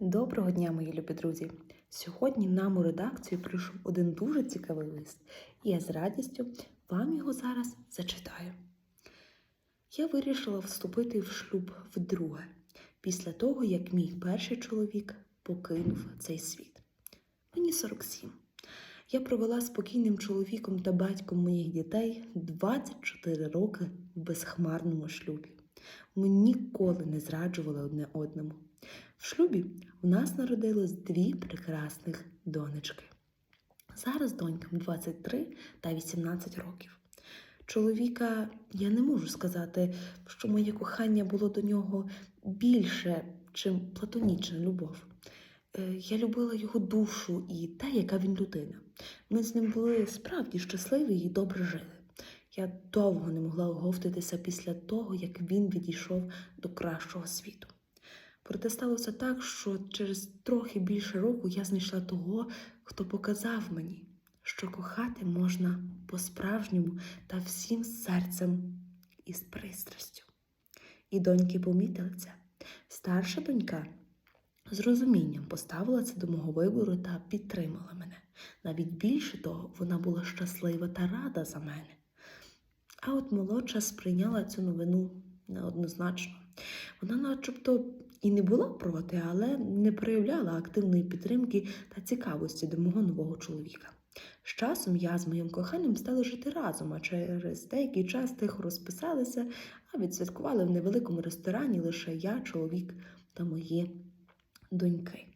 Доброго дня, мої любі друзі! Сьогодні нам у редакцію прийшов один дуже цікавий лист, і я з радістю вам його зараз зачитаю. Я вирішила вступити в шлюб вдруге, після того, як мій перший чоловік покинув цей світ. Мені 47. Я провела спокійним чоловіком та батьком моїх дітей 24 роки в безхмарному шлюбі. Ми ніколи не зраджували одне одному. В шлюбі у нас народилось дві прекрасних донечки. Зараз донькам 23 та 18 років. Чоловіка я не можу сказати, що моє кохання було до нього більше, чим платонічна любов. Е, Я любила його душу і те, яка він людина. Ми з ним були справді щасливі і добре жили. Я довго не могла оговтатися після того, як він відійшов до кращого світу. Проте сталося так, що через трохи більше року я знайшла того, хто показав мені, що кохати можна по-справжньому та всім серцем і з пристрастю. І доньки помітили це. Старша донька з розумінням поставилася до мого вибору та підтримала мене. Навіть більше того, вона була щаслива та рада за мене. А от молодша сприйняла цю новину неоднозначно. Вона, начебто, і не була проти, але не проявляла активної підтримки та цікавості до мого нового чоловіка. З часом я з моїм коханням стали жити разом, а через деякий час тихо розписалися, а відсвяткували в невеликому ресторані лише я, чоловік та мої доньки.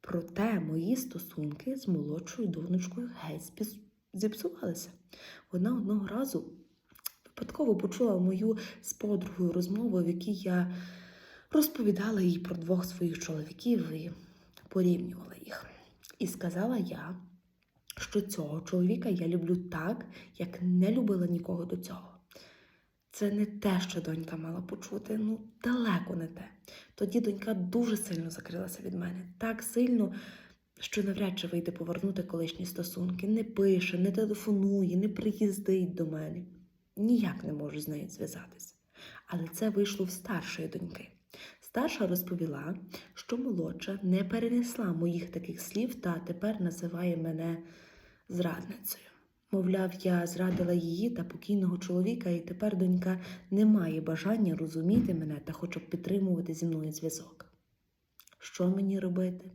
Проте мої стосунки з молодшою донечкою геть зіпсувалися. Вона одного разу випадково почула мою з подругою розмову, в якій я розповідала їй про двох своїх чоловіків і порівнювала їх. І сказала я, що цього чоловіка я люблю так, як не любила нікого до цього. Це не те, що донька мала почути, ну далеко не те. Тоді донька дуже сильно закрилася від мене, так сильно, що навряд чи вийде повернути колишні стосунки. Не пише, не телефонує, не приїздить до мене. Ніяк не можу з нею зв'язатися. Але це вийшло в старшої доньки. Старша розповіла, що молодша не перенесла моїх таких слів та тепер називає мене зрадницею. Мовляв, я зрадила її та покійного чоловіка, і тепер донька не має бажання розуміти мене та хоче підтримувати зі мною зв'язок. Що мені робити?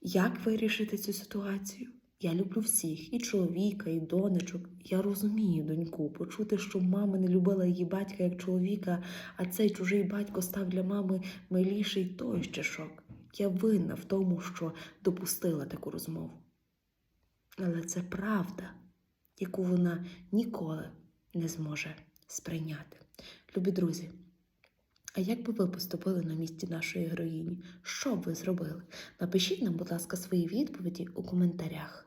Як вирішити цю ситуацію? Я люблю всіх, і чоловіка, і донечок. Я розумію доньку, почути, що мама не любила її батька як чоловіка, а цей чужий батько став для мами миліший той ще шок. Я винна в тому, що допустила таку розмову. Але це правда, яку вона ніколи не зможе сприйняти. Любі друзі, а як би ви поступили на місці нашої героїні? Що б ви зробили? Напишіть нам, будь ласка, свої відповіді у коментарях.